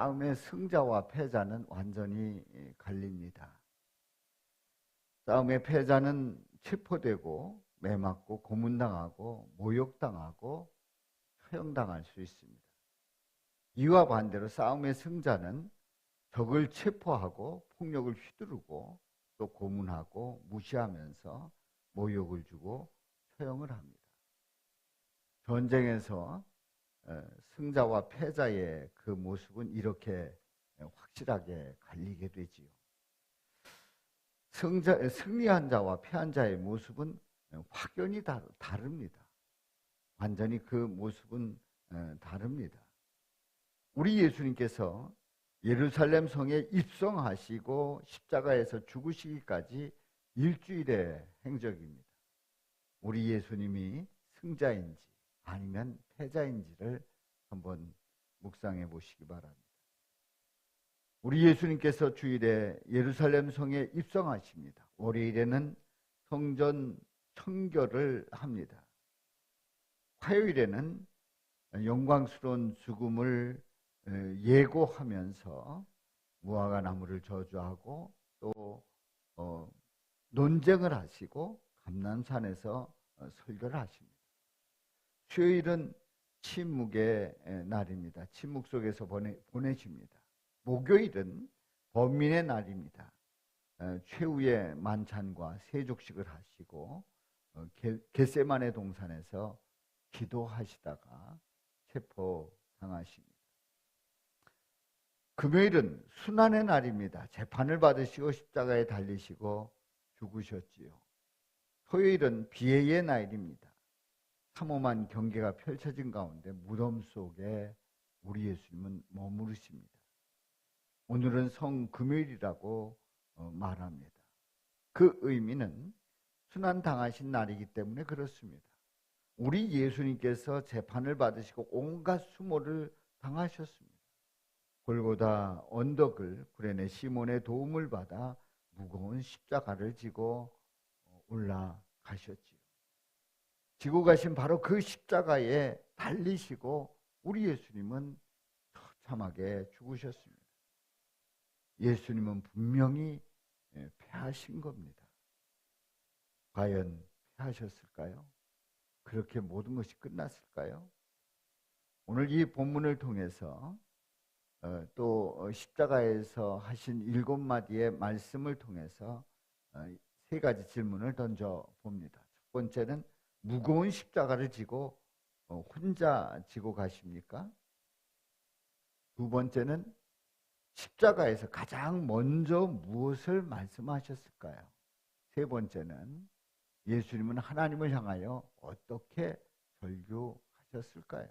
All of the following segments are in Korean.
싸움의 승자와 패자는 완전히 갈립니다. 싸움의 패자는 체포되고 매맞고 고문당하고 모욕당하고 처형당할 수 있습니다. 이와 반대로 싸움의 승자는 적을 체포하고 폭력을 휘두르고 또 고문하고 무시하면서 모욕을 주고 처형을 합니다. 전쟁에서 승자와 패자의 그 모습은 이렇게 확실하게 갈리게 되지요. 승자, 승리한 자와 패한 자의 모습은 확연히 다릅니다. 완전히 그 모습은 다릅니다. 우리 예수님께서 예루살렘 성에 입성하시고 십자가에서 죽으시기까지 일주일의 행적입니다. 우리 예수님이 승자인지 아니면 패자인지를 한번 묵상해 보시기 바랍니다. 우리 예수님께서 주일에 예루살렘 성에 입성하십니다. 월요일에는 성전 청결을 합니다. 화요일에는 영광스러운 죽음을 예고하면서 무화과 나무를 저주하고 또 어, 논쟁을 하시고 감난산에서 어, 설교를 하십니다. 수요일은 침묵의 날입니다. 침묵 속에서 보내, 보내십니다. 목요일은 범민의 날입니다. 최후의 만찬과 세족식을 하시고 어, 겟세만의 동산에서 기도하시다가 체포당하십니다. 금요일은 순환의 날입니다. 재판을 받으시고 십자가에 달리시고 죽으셨지요. 토요일은 비애의 날입니다. 삼엄한 경계가 펼쳐진 가운데 무덤 속에 우리 예수님은 머무르십니다. 오늘은 성 금요일이라고 어, 말합니다. 그 의미는 순환 당하신 날이기 때문에 그렇습니다. 우리 예수님께서 재판을 받으시고 온갖 수모를 당하셨습니다. 골고다 언덕을 구레네 시몬의 도움을 받아 무거운 십자가를 지고 올라가셨지요. 지고 가신 바로 그 십자가에 달리시고 우리 예수님은 처참하게 죽으셨습니다. 예수님은 분명히 예, 패하신 겁니다. 과연 패하셨을까요? 그렇게 모든 것이 끝났을까요? 오늘 이 본문을 통해서 어, 또 어, 십자가에서 하신 일곱 마디의 말씀을 통해서 어, 세 가지 질문을 던져 봅니다. 첫 번째는 무거운 십자가를 지고 혼자 지고 가십니까? 두 번째는 십자가에서 가장 먼저 무엇을 말씀하셨을까요? 세 번째는 예수님은 하나님을 향하여 어떻게 절규하셨을까요?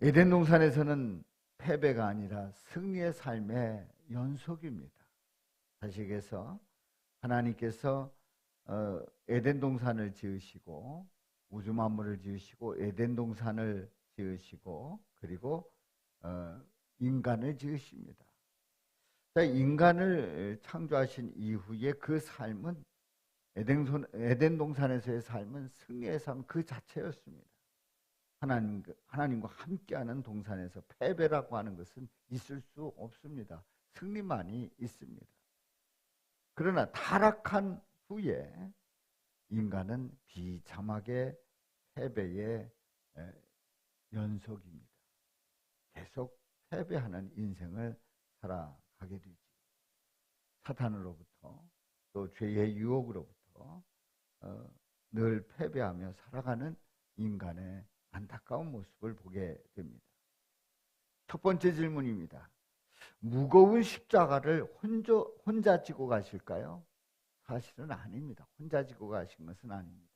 에덴 동산에서는 패배가 아니라 승리의 삶의 연속입니다. 다시에서 하나님께서 어, 에덴 동산을 지으시고 우주 만물을 지으시고 에덴 동산을 지으시고 그리고 어, 인간을 지으십니다. 인간을 창조하신 이후에 그 삶은 에덴 동산에서의 삶은 승리의 삶 그 자체였습니다. 하나님, 하나님과 함께하는 동산에서 패배라고 하는 것은 있을 수 없습니다. 승리만이 있습니다. 그러나 타락한 후에 인간은 비참하게 패배의 연속입니다. 계속 패배하는 인생을 살아가게 되지. 사탄으로부터 또 죄의 유혹으로부터 어, 늘 패배하며 살아가는 인간의 안타까운 모습을 보게 됩니다. 첫 번째 질문입니다. 무거운 십자가를 혼자, 혼자 지고 가실까요? 사실은 아닙니다. 혼자 지고 가신 것은 아닙니다.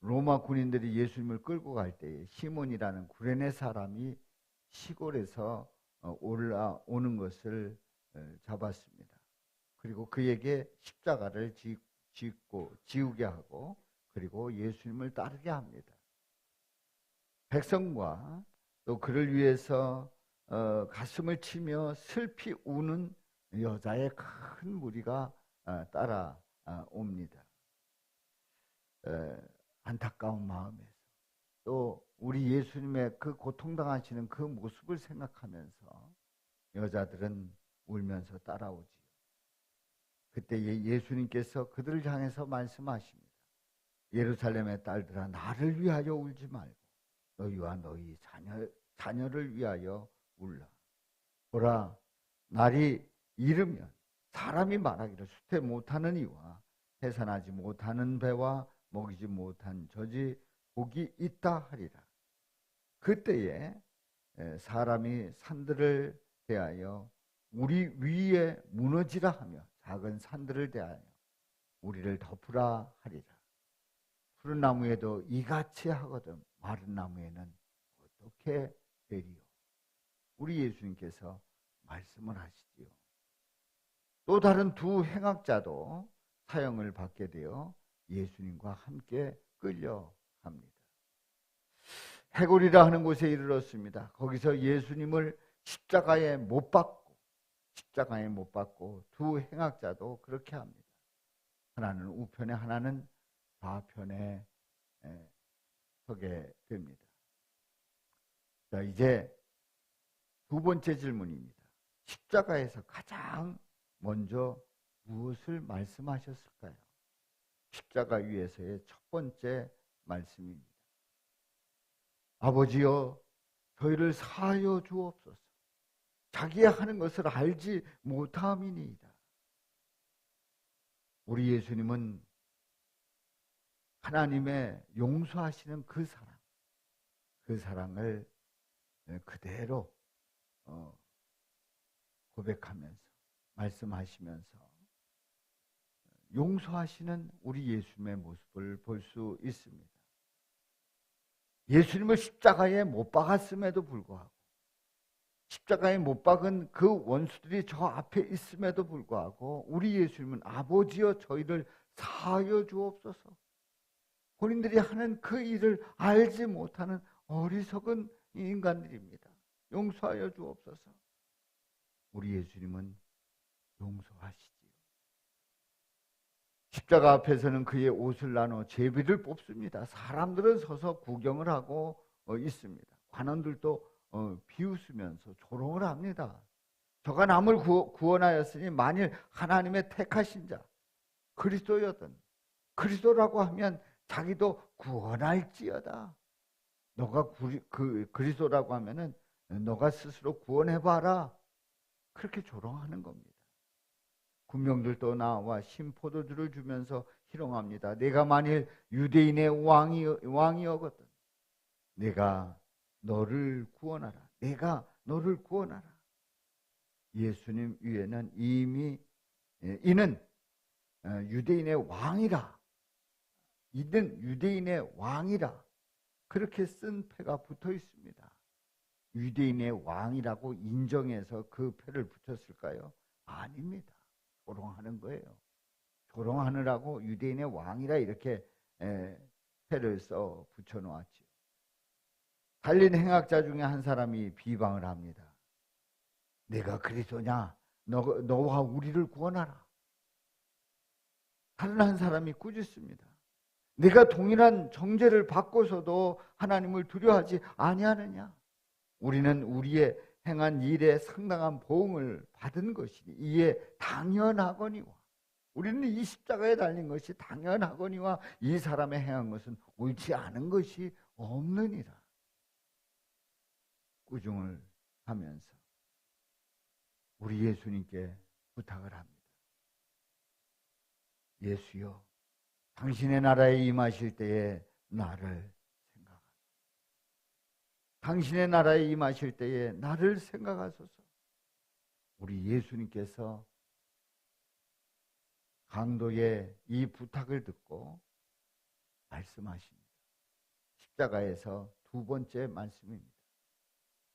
로마 군인들이 예수님을 끌고 갈 때에 시몬이라는 구레네 사람이 시골에서 어, 올라오는 것을 어, 잡았습니다. 그리고 그에게 십자가를 짓고 지우게 하고 그리고 예수님을 따르게 합니다. 백성과 또 그를 위해서 어, 가슴을 치며 슬피 우는 여자의 큰 무리가 어, 따라 옵니다. 어, 안타까운 마음에서 또 우리 예수님의 그 고통당하시는 그 모습을 생각하면서 여자들은 울면서 따라오지요. 그때 예- 예수님께서 그들을 향해서 말씀하십니다. 예루살렘의 딸들아 나를 위하여 울지 말고 너희와 너희 자녀, 자녀를 위하여 울라. 보라 날이 이르면 사람이 말하기를 수태 못하는 이와 해산하지 못하는 배와 먹이지 못한 젖이 복이 있다 하리라. 그때에 에, 사람이 산들을 대하여 우리 위에 무너지라 하며 작은 산들을 대하여 우리를 덮으라 하리라. 푸른 나무에도 이같이 하거든 마른 나무에는 어떻게 되리요? 우리 예수님께서 말씀을 하시지요. 또 다른 두 행악자도 사형을 받게 되어 예수님과 함께 끌려갑니다. 해골이라 하는 곳에 이르렀습니다. 거기서 예수님을 십자가에 못 박고 십자가에 못 박고 두 행악자도 그렇게 합니다. 하나는 우편에 하나는 좌편에 에, 서게 됩니다. 자, 이제 두 번째 질문입니다. 십자가에서 가장 먼저 무엇을 말씀하셨을까요? 십자가 위에서의 첫 번째 말씀입니다. 아버지여, 저희를 사하여 주옵소서. 자기가 하는 것을 알지 못함이니이다. 우리 예수님은 하나님의 용서하시는 그 사랑, 그 사랑을 그대로 어, 고백하면서 말씀하시면서 용서하시는 우리 예수님의 모습을 볼 수 있습니다. 예수님을 십자가에 못 박았음에도 불구하고 십자가에 못 박은 그 원수들이 저 앞에 있음에도 불구하고 우리 예수님은 아버지여 저희를 사하여 주옵소서. 본인들이 하는 그 일을 알지 못하는 어리석은 인간들입니다. 용서하여 주옵소서. 우리 예수님은 용서하시지요. 십자가 앞에서는 그의 옷을 나눠 제비를 뽑습니다. 사람들은 서서 구경을 하고 어, 있습니다. 관원들도 어, 비웃으면서 조롱을 합니다. 저가 남을 구원하였으니 만일 하나님의 택하신 자 그리스도였던 그리스도라고 하면 자기도 구원할지어다. 너가 구리, 그 그리스도라고 하면은 너가 스스로 구원해 봐라. 그렇게 조롱하는 겁니다. 군명들도 나와 심포도주를 주면서 희롱합니다. 내가 만일 유대인의 왕이 왕이었거든. 내가 너를 구원하라. 내가 너를 구원하라. 예수님 위에는 이미 예, 이는 어, 유대인의 왕이라. 이는 유대인의 왕이라. 그렇게 쓴 패가 붙어 있습니다. 유대인의 왕이라고 인정해서 그 패를 붙였을까요? 아닙니다. 조롱하는 거예요. 조롱하느라고 유대인의 왕이라 이렇게 패를 써 붙여놓았죠. 달린 행악자 중에 한 사람이 비방을 합니다. 내가 그리스도냐? 너, 너와 우리를 구원하라. 다른 한 사람이 꾸짖습니다. 내가 동일한 정죄를 받고서도 하나님을 두려워하지 아니하느냐? 우리는 우리의 행한 일에 상당한 보응을 받은 것이니 이에 당연하거니와 우리는 이 십자가에 달린 것이 당연하거니와 이 사람의 행한 것은 옳지 않은 것이 없느니라. 꾸중을 하면서 우리 예수님께 부탁을 합니다. 예수여, 당신의 나라에 임하실 때에 나를 당신의 나라에 임하실 때에 나를 생각하소서. 우리 예수님께서 강도의 이 부탁을 듣고 말씀하십니다. 십자가에서 두 번째 말씀입니다.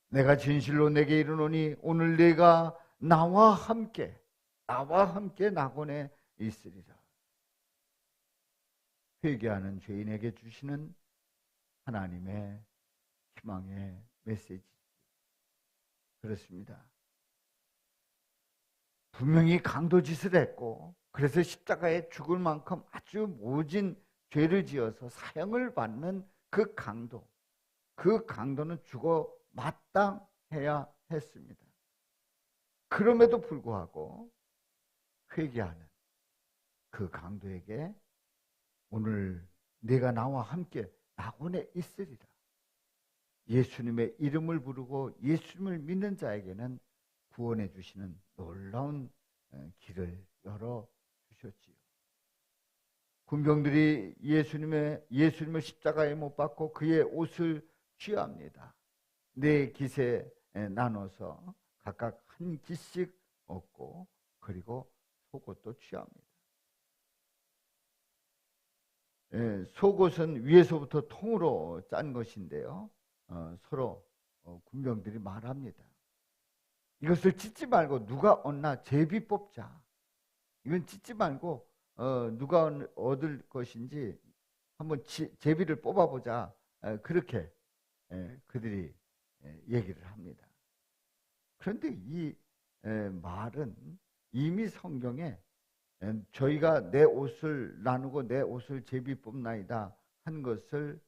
내가 진실로 내게 이르노니 오늘 내가 나와 함께 나와 함께 낙원에 있으리라. 회개하는 죄인에게 주시는 하나님의 희망의 메시지. 그렇습니다. 분명히 강도 짓을 했고, 그래서 십자가에 죽을 만큼 아주 모진 죄를 지어서 사형을 받는 그 강도. 그 강도는 죽어 마땅해야 했습니다. 그럼에도 불구하고 회개하는 그 강도에게 오늘 내가 나와 함께 낙원에 있으리라. 예수님의 이름을 부르고 예수님을 믿는 자에게는 구원해 주시는 놀라운 어, 길을 열어 주셨지요. 군병들이 예수님의 예수님을 십자가에 못 박고 그의 옷을 취합니다. 네 기세 나눠서 각각 한 기씩 얻고 그리고 속옷도 취합니다. 예, 속옷은 위에서부터 통으로 짠 것인데요. 어, 서로 어, 군병들이 말합니다. 이것을 찢지 말고 누가 얻나 제비 뽑자. 이건 찢지 말고 어, 누가 얻을 것인지 한번 지, 제비를 뽑아보자. 에, 그렇게 에, 그들이 에, 얘기를 합니다. 그런데 이 말은 이미 성경에 저희가 내 옷을 나누고 내 옷을 제비 뽑나이다 한 것을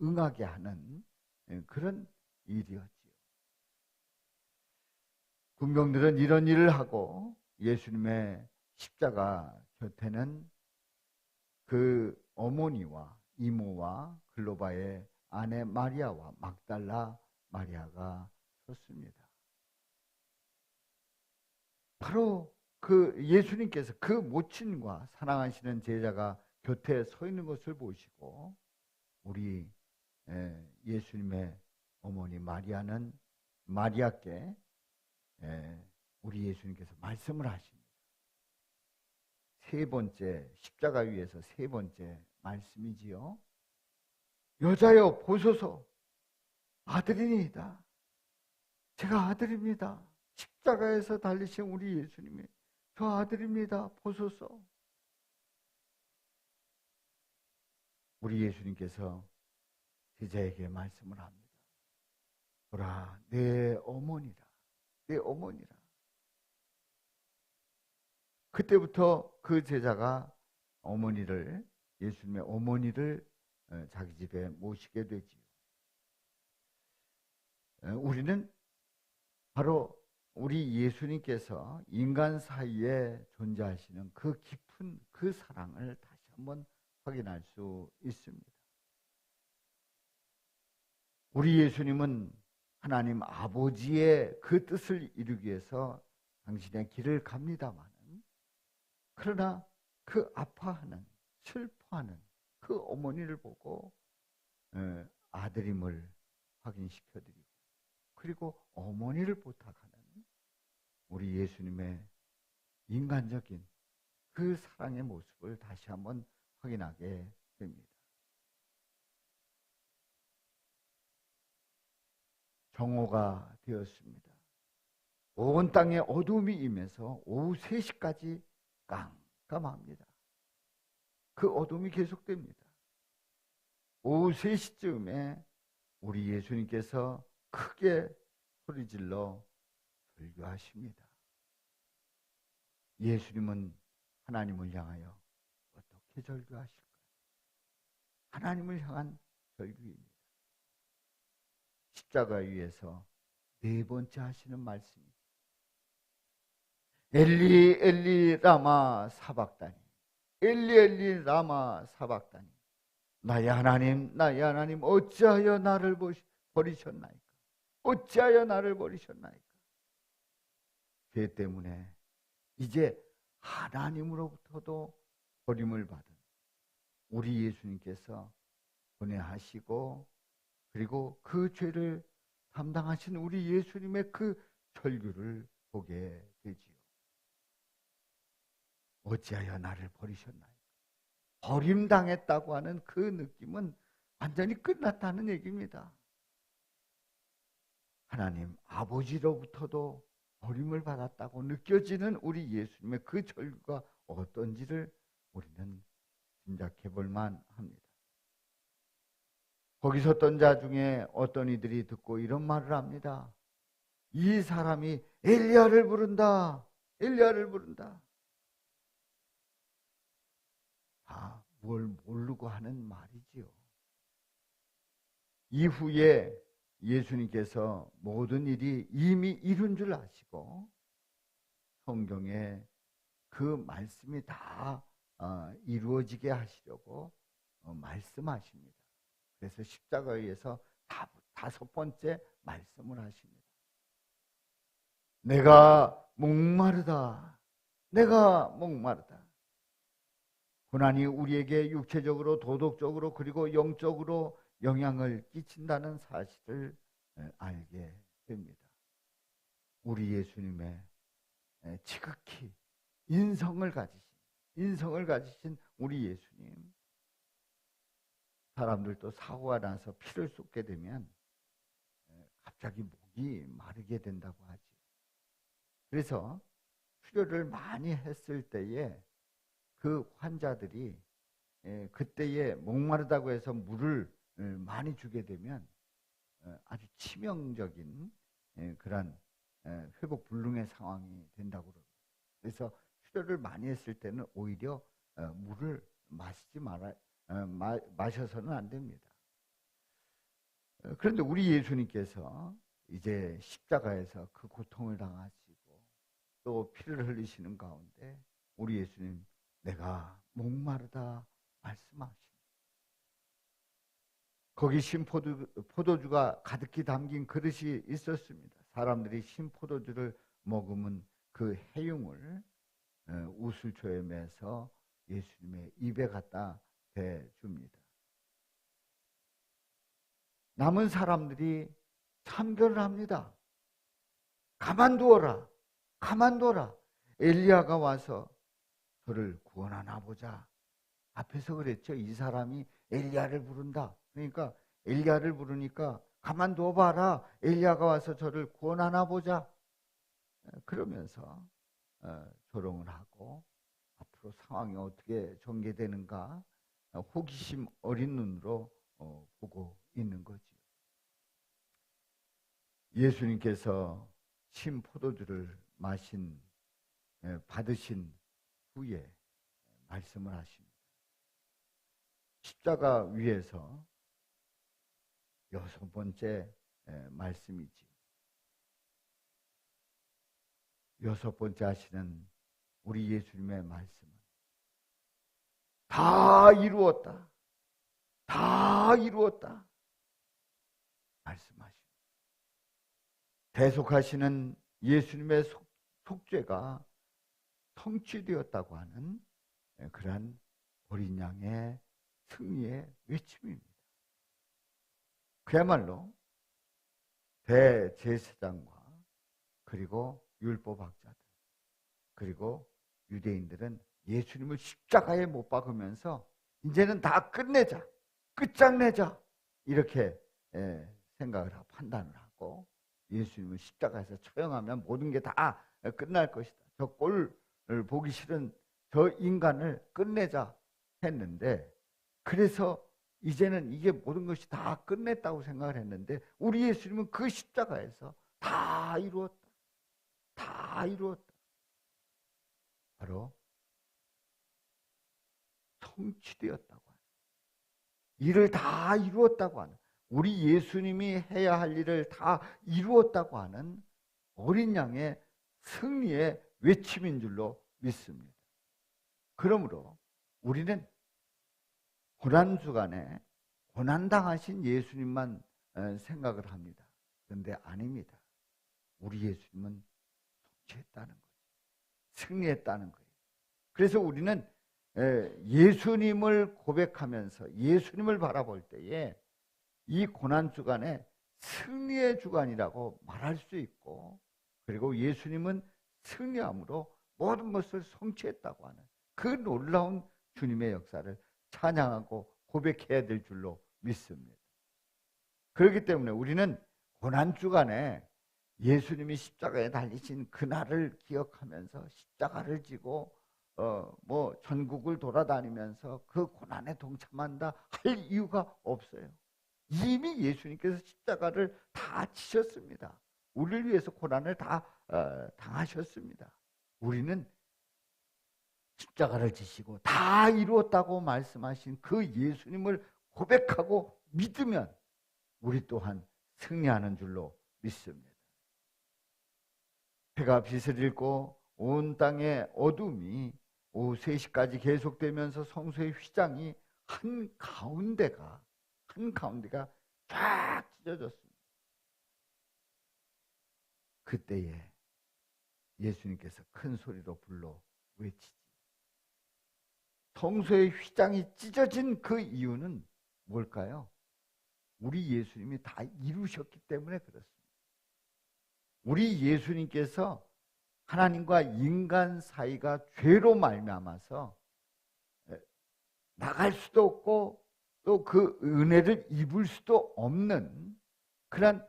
응하게 하는 그런 일이었지요. 군병들은 이런 일을 하고 예수님의 십자가 곁에는 그 어머니와 이모와 글로바의 아내 마리아와 막달라 마리아가 섰습니다. 바로 그 예수님께서 그 모친과 사랑하시는 제자가 곁에 서 있는 것을 보시고 우리 예수님의 어머니 마리아는 마리아께 우리 예수님께서 말씀을 하십니다. 세 번째 십자가 위에서 세 번째 말씀이지요. 여자여 보소서 아들이니이다. 제가 아들입니다. 십자가에서 달리신 우리 예수님이 저 아들입니다. 보소서. 우리 예수님께서 제자에게 말씀을 합니다. 보라, 내 어머니라. 내 어머니라. 그때부터 그 제자가 어머니를, 예수님의 어머니를 어, 자기 집에 모시게 되지요. 어, 우리는 바로 우리 예수님께서 인간 사이에 존재하시는 그 깊은 그 사랑을 다시 한번 확인할 수 있습니다. 우리 예수님은 하나님 아버지의 그 뜻을 이루기 위해서 당신의 길을 갑니다만 그러나 그 아파하는 슬퍼하는 그 어머니를 보고 아들임을 확인시켜 드리고 그리고 어머니를 부탁하는 우리 예수님의 인간적인 그 사랑의 모습을 다시 한번 확인하게 됩니다. 정오가 되었습니다. 온 땅에 어둠이 임해서 오후 3시까지 깜깜합니다. 그 어둠이 계속됩니다. 오후 3시쯤에 우리 예수님께서 크게 소리질러 절규하십니다. 예수님은 하나님을 향하여 어떻게 절규하실까요? 하나님을 향한 절규입니다. 십자가 위에서 네 번째 하시는 말씀이 엘리 엘리 라마 사박다니. 엘리 엘리 라마 사박다니. 나의 하나님 나의 하나님 어찌하여 나를 버리셨나이까? 어찌하여 나를 버리셨나이까? 죄 때문에 이제 하나님으로부터도 버림을 받은 우리 예수님께서 보내하시고 그리고 그 죄를 담당하신 우리 예수님의 그 절규를 보게 되지요. 어찌하여 나를 버리셨나요? 버림당했다고 하는 그 느낌은 완전히 끝났다는 얘기입니다. 하나님 아버지로부터도 버림을 받았다고 느껴지는 우리 예수님의 그 절규가 어떤지를 우리는 짐작해 볼만 합니다. 거기 섰던 자 중에 어떤 이들이 듣고 이런 말을 합니다. 이 사람이 엘리야를 부른다. 엘리야를 부른다. 아, 뭘 모르고 하는 말이지요. 이후에 예수님께서 모든 일이 이미 이룬 줄 아시고 성경에 그 말씀이 다 어, 이루어지게 하시려고 어, 말씀하십니다. 그래서 십자가에서 다섯 번째 말씀을 하십니다. 내가 목마르다. 내가 목마르다. 고난이 우리에게 육체적으로, 도덕적으로, 그리고 영적으로 영향을 끼친다는 사실을 알게 됩니다. 우리 예수님의 지극히 인성을 가지신, 인성을 가지신 우리 예수님. 사람들도 사고가 나서 피를 쏟게 되면 갑자기 목이 마르게 된다고 하지. 그래서 수료를 많이 했을 때에 그 환자들이 그때에 목마르다고 해서 물을 많이 주게 되면 아주 치명적인 그런 회복 불능의 상황이 된다고 그럽니다. 그래서 수료를 많이 했을 때는 오히려 어, 물을 마시지 말아 어, 마셔서는 안 됩니다. 어, 그런데 우리 예수님께서 이제 십자가에서 그 고통을 당하시고 또 피를 흘리시는 가운데 우리 예수님 내가 목마르다 말씀하십니다. 거기 신포도, 포도주가 가득히 담긴 그릇이 있었습니다. 사람들이 신포도주를 먹으면 그 해융을 어, 우슬초에 매서 예수님의 입에 갖다 대 줍니다. 남은 사람들이 참견을 합니다. 가만두어라. 가만둬라. 엘리야가 와서 저를 구원하나 보자. 앞에서 그랬죠. 이 사람이 엘리야를 부른다. 그러니까 엘리야를 부르니까 가만둬 봐라. 엘리야가 와서 저를 구원하나 보자. 그러면서 어, 조롱을 하고 앞으로 상황이 어떻게 전개되는가 호기심 어린 눈으로 어, 보고 있는 거지요. 예수님께서 신 포도주를 마신 받으신 후에 말씀을 하십니다. 십자가 위에서 여섯 번째 말씀이지. 여섯 번째 하시는 우리 예수님의 말씀은 다 이루었다. 다 이루었다. 말씀하십니다. 대속하시는 예수님의 속, 속죄가 성취되었다고 하는 그러한 어린 양의 승리의 외침입니다. 그야말로 대제사장과 그리고 율법학자들 그리고 유대인들은 예수님을 십자가에 못 박으면서 이제는 다 끝내자 끝장내자 이렇게 예, 생각을 하고 판단을 하고 예수님을 십자가에서 처형하면 모든 게 다 끝날 것이다. 저 꼴을 보기 싫은 저 인간을 끝내자 했는데 그래서 이제는 이게 모든 것이 다 끝냈다고 생각을 했는데 우리 예수님은 그 십자가에서 다 이루었다. 다 이루었다. 바로 성취되었다고 하는 일을 다 이루었다고 하는 우리 예수님이 해야 할 일을 다 이루었다고 하는 어린 양의 승리의 외침인 줄로 믿습니다. 그러므로 우리는 고난 주간에 고난 당하신 예수님만 생각을 합니다. 그런데 아닙니다. 우리 예수님은 성취했다는 거예요. 승리했다는 거예요. 그래서 우리는 예수님을 고백하면서 예수님을 바라볼 때에 이 고난 주간에 승리의 주간이라고 말할 수 있고 그리고 예수님은 승리함으로 모든 것을 성취했다고 하는 그 놀라운 주님의 역사를 찬양하고 고백해야 될 줄로 믿습니다. 그렇기 때문에 우리는 고난 주간에 예수님이 십자가에 달리신 그날을 기억하면서 십자가를 지고 어 뭐 전국을 돌아다니면서 그 고난에 동참한다 할 이유가 없어요. 이미 예수님께서 십자가를 다 지셨습니다. 우리를 위해서 고난을 다 어, 당하셨습니다. 우리는 십자가를 지시고 다 이루었다고 말씀하신 그 예수님을 고백하고 믿으면 우리 또한 승리하는 줄로 믿습니다. 해가 빛을 잃고 온 땅의 어둠이 오후 3시까지 계속되면서 성소의 휘장이 한 가운데가 한 가운데가 쫙 찢어졌습니다. 그때에 예수님께서 큰 소리로 불러 외치지. 성소의 휘장이 찢어진 그 이유는 뭘까요? 우리 예수님이 다 이루셨기 때문에 그렇습니다. 우리 예수님께서 하나님과 인간 사이가 죄로 말미암아서 나갈 수도 없고 또 그 은혜를 입을 수도 없는 그런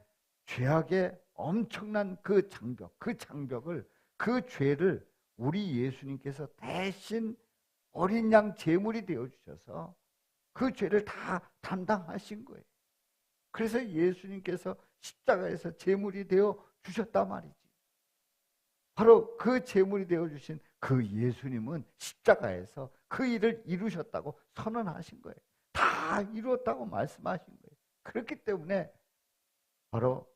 죄악의 엄청난 그 장벽, 그 장벽을 그 죄를 우리 예수님께서 대신 어린 양 제물이 되어 주셔서 그 죄를 다 담당하신 거예요. 그래서 예수님께서 십자가에서 제물이 되어 주셨단 말이지. 바로 그 제물이 되어 주신 그 예수님은 십자가에서 그 일을 이루셨다고 선언하신 거예요. 다 이루었다고 말씀하신 거예요. 그렇기 때문에 바로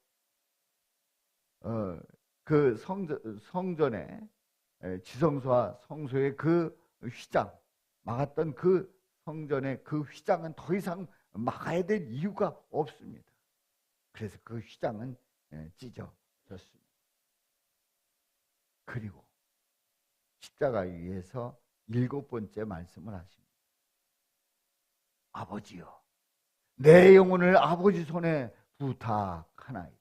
어, 그 성전, 성전의 지성소와 성소의 그 휘장 막았던 그 성전의 그 휘장은 더 이상 막아야 될 이유가 없습니다. 그래서 그 휘장은 찢어졌습니다. 그리고 십자가 위에서 일곱 번째 말씀을 하십니다. 아버지요, 내 영혼을 아버지 손에 부탁하나이다.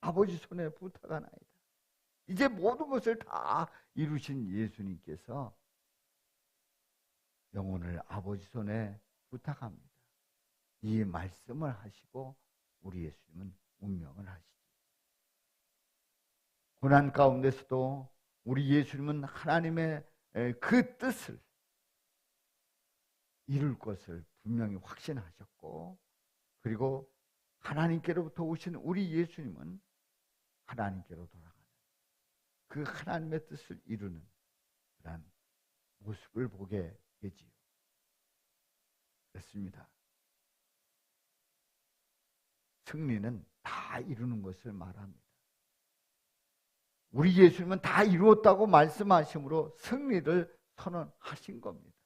아버지 손에 부탁하나이다. 이제 모든 것을 다 이루신 예수님께서 영혼을 아버지 손에 부탁합니다. 이 말씀을 하시고 우리 예수님은 운명을 하시죠. 고난 가운데서도 우리 예수님은 하나님의 그 뜻을 이룰 것을 분명히 확신하셨고 그리고 하나님께로부터 오신 우리 예수님은 하나님께로 돌아가는 그 하나님의 뜻을 이루는 그런 모습을 보게 되지요. 그렇습니다. 승리는 다 이루는 것을 말합니다. 우리 예수님은 다 이루었다고 말씀하심으로 승리를 선언하신 겁니다.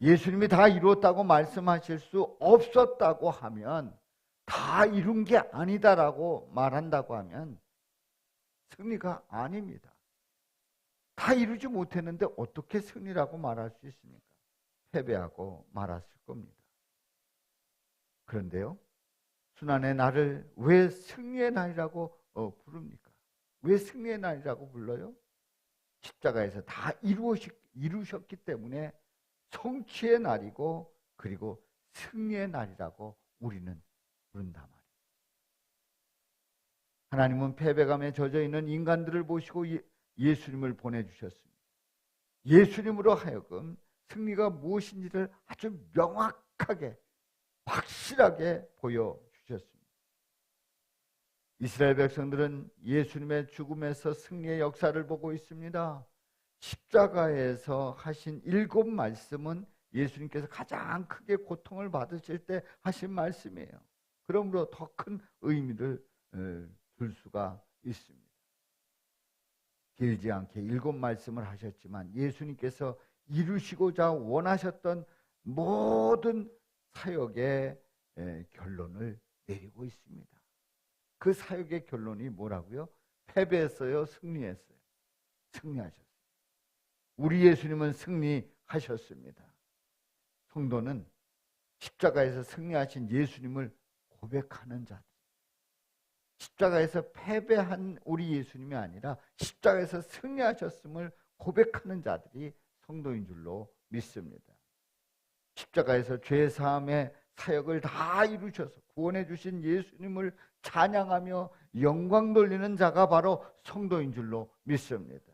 예수님이 다 이루었다고 말씀하실 수 없었다고 하면 다 이룬 게 아니다라고 말한다고 하면 승리가 아닙니다. 다 이루지 못했는데 어떻게 승리라고 말할 수 있습니까? 패배하고 말았을 겁니다. 그런데요, 순환의 날을 왜 승리의 날이라고 어, 부릅니까? 왜 승리의 날이라고 불러요? 십자가에서 다 이루셨, 이루셨기 때문에 성취의 날이고 그리고 승리의 날이라고 우리는 부른다 말이에요. 하나님은 패배감에 젖어 있는 인간들을 보시고 예수님을 보내주셨습니다. 예수님으로 하여금 승리가 무엇인지를 아주 명확하게 확실하게 보여주셨습니다. 이스라엘 백성들은 예수님의 죽음에서 승리의 역사를 보고 있습니다. 십자가에서 하신 일곱 말씀은 예수님께서 가장 크게 고통을 받으실 때 하신 말씀이에요. 그러므로 더 큰 의미를 둘 수가 있습니다. 길지 않게 일곱 말씀을 하셨지만 예수님께서 이루시고자 원하셨던 모든 사역의 결론을 내리고 있습니다. 그 사역의 결론이 뭐라고요? 패배했어요? 승리했어요? 승리하셨어요. 우리 예수님은 승리하셨습니다. 성도는 십자가에서 승리하신 예수님을 고백하는 자들. 십자가에서 패배한 우리 예수님이 아니라 십자가에서 승리하셨음을 고백하는 자들이 성도인 줄로 믿습니다. 십자가에서 죄 사함의 사역을 다 이루셔서 구원해 주신 예수님을 찬양하며 영광 돌리는 자가 바로 성도인 줄로 믿습니다.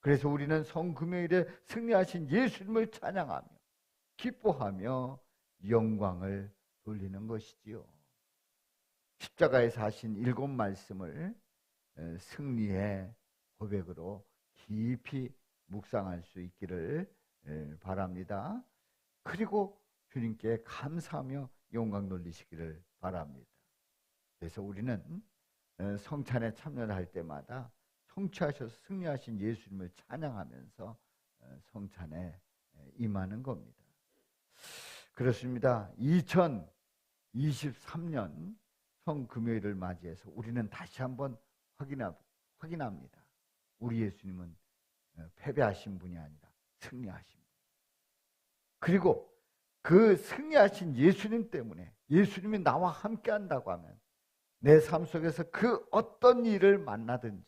그래서 우리는 성금요일에 승리하신 예수님을 찬양하며 기뻐하며 영광을 돌리는 것이지요. 십자가에서 하신 일곱 말씀을 승리의 고백으로 깊이 묵상할 수 있기를 바랍니다. 그리고 주님께 감사하며 영광 돌리시기를 바랍니다. 그래서 우리는 어, 성찬에 참여를 할 때마다 성취하셔서 승리하신 예수님을 찬양하면서 어, 성찬에 임하는 겁니다. 그렇습니다. 2023년 성금요일을 맞이해서 우리는 다시 한번 확인합니다. 우리 예수님은 어, 패배하신 분이 아니라 승리하신 분. 그리고 그 승리하신 예수님 때문에 예수님이 나와 함께 한다고 하면 내 삶 속에서 그 어떤 일을 만나든지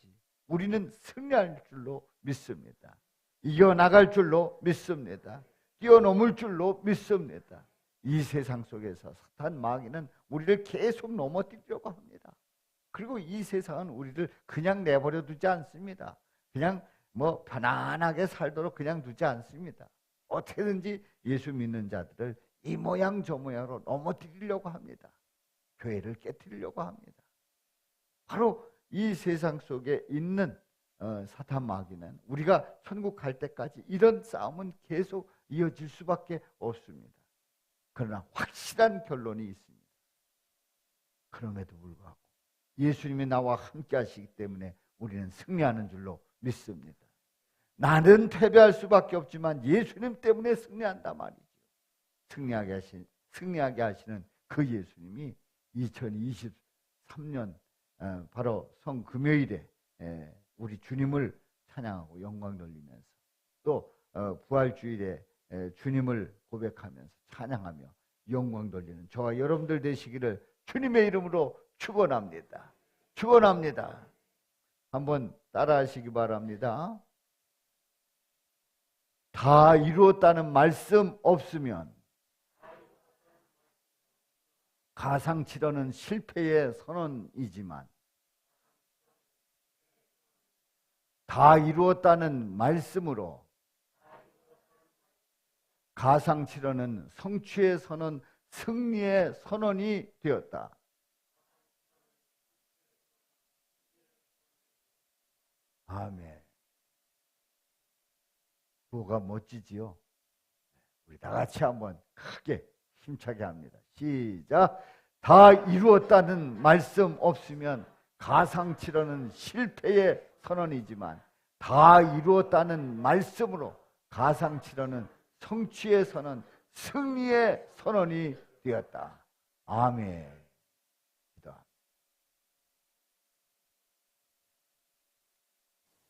우리는 승리할 줄로 믿습니다. 이겨나갈 줄로 믿습니다. 뛰어넘을 줄로 믿습니다. 이 세상 속에서 사탄 마귀는 우리를 계속 넘어뜨리려고 합니다. 그리고 이 세상은 우리를 그냥 내버려 두지 않습니다. 그냥 뭐 편안하게 살도록 그냥 두지 않습니다. 어떻게든지 예수 믿는 자들을 이 모양 저 모양으로 넘어뜨리려고 합니다. 교회를 깨뜨리려고 합니다. 바로 이 세상 속에 있는 어, 사탄 마귀는 우리가 천국 갈 때까지 이런 싸움은 계속 이어질 수밖에 없습니다. 그러나 확실한 결론이 있습니다. 그럼에도 불구하고 예수님이 나와 함께 하시기 때문에 우리는 승리하는 줄로 믿습니다. 나는 패배할 수밖에 없지만 예수님 때문에 승리한다 말이죠. 승리하게 하신 승리하게 하시는 그 예수님이 2023년 어, 바로 성 금요일에 우리 주님을 찬양하고 영광 돌리면서 또 어, 부활주일에 주님을 고백하면서 찬양하며 영광 돌리는 저와 여러분들 되시기를 주님의 이름으로 축원합니다. 축원합니다. 한번 따라하시기 바랍니다. 다 이루었다는 말씀 없으면 가상치러는 실패의 선언이지만 다 이루었다는 말씀으로 가상치러는 성취의 선언, 승리의 선언이 되었다. 아멘. 뭐가 멋지지요? 우리 다 같이 한번 크게 힘차게 합니다. 시작. 다 이루었다는 말씀 없으면 가상치러는 실패의 선언이지만 다 이루었다는 말씀으로 가상치러는 성취의 선언, 승리의 선언이 되었다. 아멘.